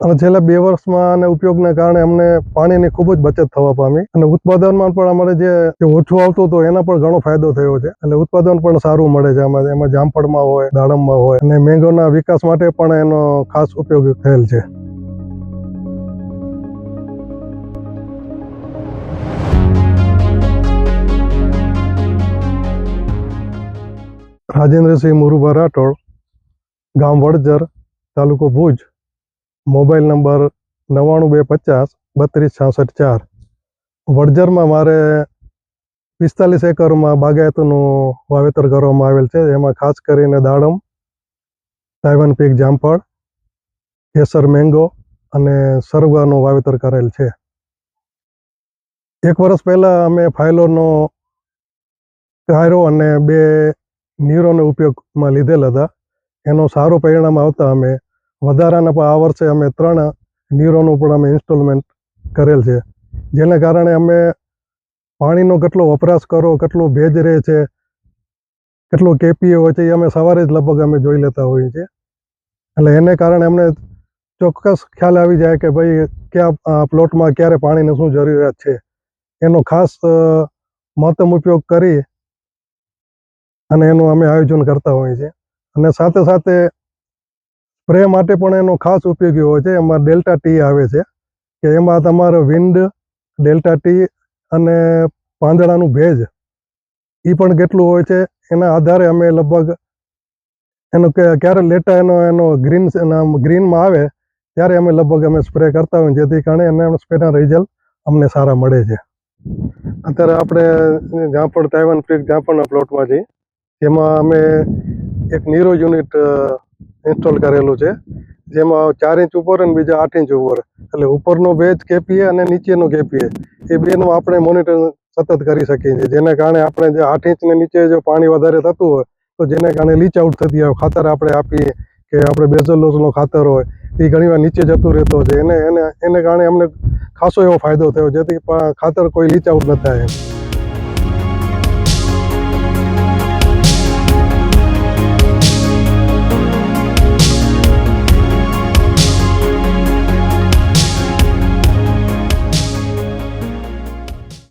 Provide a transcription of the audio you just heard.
અને છેલ્લા બે વર્ષમાં અને ઉપયોગને કારણે અમને પાણીની ખૂબ જ બચત થવા પામી. અને ઉત્પાદનમાં પણ અમારે જે ઓછું આવતું હતું એના પણ ઘણો ફાયદો થયો છે. એટલે ઉત્પાદન પણ સારું મળે છે અમારે એમાં જામફળમાં હોય, દાડમમાં હોય અને મેંગોના વિકાસ માટે પણ એનો ખાસ ઉપયોગ થયેલ છે. રાજેન્દ્રસિંહ મુરુભા રાઠોડ, ગામ વડજર, તાલુકો ભુજ. મોબાઈલ નંબર નવ્વાણું બે પચાસ, બત્રીસ, છાસઠ, ચાર. વડજરમાં મારે પિસ્તાલીસ એકરમાં બાગાયતનું વાવેતર કરવામાં આવેલ છે. એમાં ખાસ કરીને દાડમ તાઇવાન પીક જામફળ, કેસર મેંગો અને સરગવાનું વાવેતર કરેલ છે. એક વર્ષ પહેલાં અમે ફાઇલોનો કાયરો અને બે નીરોનો ઉપયોગમાં લીધેલ હતા. એનો સારો પરિણામ આવતા અમે વધારાના પણ આ વર્ષે અમે ત્રણ નીરોનું પણ અમે ઇન્સ્ટોલમેન્ટ કરેલ છે. જેને કારણે અમે પાણીનો કેટલો વપરાશ કરો, કેટલો ભેજ રહે છે, કેટલો કેપીએ હોય છે, એ અમે સવારે જ લગભગ અમે જોઈ લેતા હોઈએ છીએ. એટલે એને કારણે અમને ચોક્કસ ખ્યાલ આવી જાય કે ભાઈ કયા પ્લોટમાં ક્યારે પાણીની શું જરૂરિયાત છે. એનો ખાસ મહત્તમ ઉપયોગ કરી અને એનું અમે આયોજન કરતા હોઈએ છીએ. અને સાથે સાથે સ્પ્રે માટે પણ એનો ખાસ ઉપયોગી હોય છે. એમાં ડેલ્ટા ટી આવે છે કે એમાં તમારો વિન્ડ, ડેલ્ટા ટી અને પાંદડાનું ભેજ એ પણ કેટલું હોય છે? એના આધારે અમે લગભગ એનો ક્યારે લેટા એનો એનો ગ્રીન ગ્રીનમાં આવે ત્યારે અમે લગભગ અમે સ્પ્રે કરતા હોઈએ. જેથી કારણે એને સ્પ્રેના રિઝલ્ટ અમને સારા મળે છે. અત્યારે આપણે જામફળ તાઇવાન પીક જામફળના પ્લોટમાં છીએ. જેમાં અમે એક નીરો યુનિટ ઇન્સ્ટોલ કરેલું છે. જેમાં ચાર ઇંચ ઉપર અને બીજા આઠ ઇંચ ઉપર. એટલે ઉપરનો ભેજ કેપીએ અને નીચેનો કેપીએ એ બેનું આપણે મોનિટર સતત કરી શકીએ છીએ. જેના કારણે આપણે જે આઠ ઇંચને નીચે જો પાણી વધારે થતું હોય, તો જેને કારણે લીચ આઉટ થતી હોય, ખાતર આપણે આપીએ કે આપણે બેઝલોસનો ખાતર હોય, એ ઘણીવાર નીચે જતું રહેતો છે. એને એને એને કારણે અમને ખાસો એવો ફાયદો થયો, જેથી ખાતર કોઈ લીચ આઉટ ન થાય